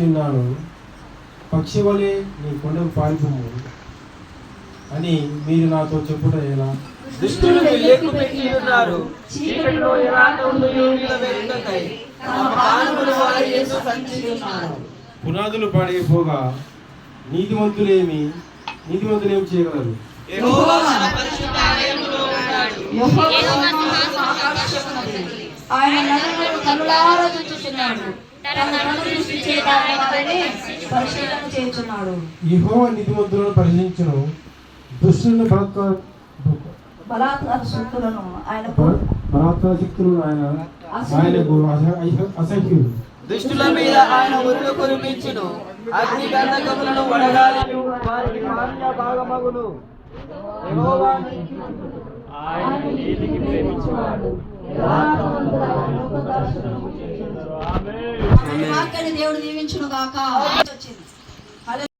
వచ్చి ఉన్నాను పక్షి వలె నీ కొండకు పారిపోము అని మీరు నాతో చెప్పుట ఎలా? దుష్టులు చీకటిలో పునాదులు పాడైపోగా నీతిమంతులేమి నీతిమంతులేమి చేయగలరు? యెహోవా మన పరిశుద్ధ ఆలయములో ఉన్నాడు. ఆయన నరులను కనులారా చూచుచున్నాడు. చేస్తున్నాడు. యెహోవా నీతిమంతులను పరిశీలించును. దుష్టులను బలాత్కార బలాత్కార శక్తులను ఆయన బలాత్కార శక్తులు ఆయన ఆయనకు అస- అస- అసహ్యులు దుష్టుల మీద ఆయన ఉరులు కురిపించును. అగ్ని గంధకములను వడగాలి వారికి మాన్య భాగమగును. యెహోవా ఆయన నీతిని ప్రేమించువాడు. లోకదర్శనము చేయును. వాక్యాన్ని దేవుడు దీవించును గాక వచ్చింది.